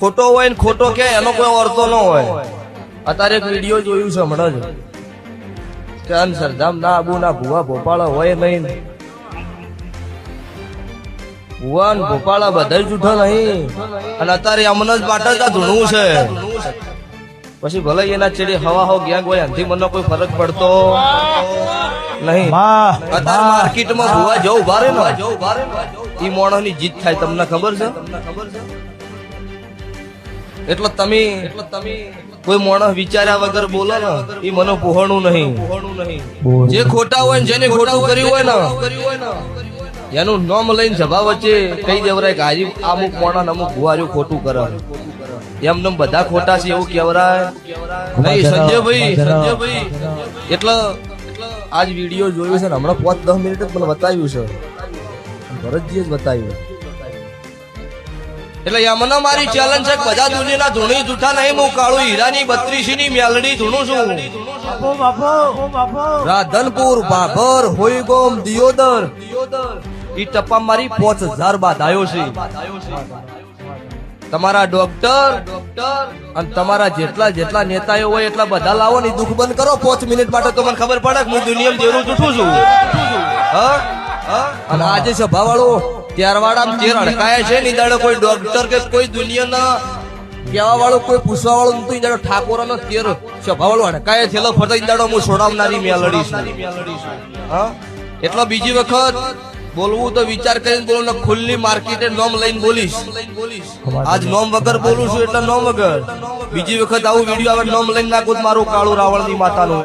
ખોટો હોય ને ખોટો કે એનો કોઈ અર્થો ન હોય. અત્યારે એક વીડિયો જોયું છે હમણાં જ. કે અન સરધામ ના આબુ ના ભુવા ભોપાળા હોય નહીં. ભુવા ને ભોપાળા બધા જૂઠો નહીં. અને અત્યારે અમને જ માટે જ ધૂણવું છે. પછી ભલે એના ચેડી હવા હો ગયા હોય એનાથી મને કોઈ ફરક પડતો નહીં. અત્યારે માર્કેટમાં ભુવા જવું ભારે ને ઈ મોણસની જીત થાય તમને ખબર છે? એટલે તમે એટલે તમે કોઈ માણસ વિચાર્યા વગર બોલે ને એ મને પોહણું નહીં. જે ખોટા હોય ને જેને ખોટું કર્યું હોય ને એનું નામ લઈને સભા વચ્ચે કહી દેવરાય કે હાજી અમુક માણસ અમુક ગુવાર્યું ખોટું કરે. એમને બધા ખોટા છે એવું કેવરાય નહીં સંજયભાઈ સંજયભાઈ. એટલે આજ વીડિયો જોયો છે ને હમણાં પાંચ દસ મિનિટ જ મને બતાવ્યું છે. ભરતજીએ જ બતાવ્યું. એટલે યમનો મારી ચેલેન્જ છે બધા દુનિયાના ધૂણી જૂઠા નહીં હું કાળું હીરાની બત્રીસી ની મેલડી ધૂણું છું. રાધનપુર ભાભર હોઈગોમ દિયોદર. ઈ ટપ્પા મારી પોચ હજાર બાદ આવ્યો છે. તમારા ડોક્ટર અને તમારા જેટલા જેટલા નેતાઓ હોય એટલા બધા લાવો ને દુઃખ બંધ કરો. પાંચ મિનિટ માટે તો મને ખબર પડે કે હું દુનિયામાં જેવું જૂઠું છું? હા? અને આજે સભાવાળો ત્યારવાડામાં જે રડકાયા છે ની દાડો કોઈ ડોક્ટર કે કોઈ દુનિયાના કહેવા વાળો કોઈ પૂછવા વાળો નતું ઈ ઠાકોર ઠાકોરનો તેર સભાવાળો અડકાયા છેલ્લો ફરતા દાડો હું છોડાવનારી મેલડી છું. હા? એટલો બીજી વખત બોલવું તો વિચાર કરીને બોલું ને ખુલ્લી માર્કેટે નોમ લઈને બોલીશ. આજ નોમ વગર બોલું છું એટલે નોમ વગર. બીજી વખત આવું વીડિયો આવે નોમ લઈને નાખું મારું કાળું રાવણની માતાનું.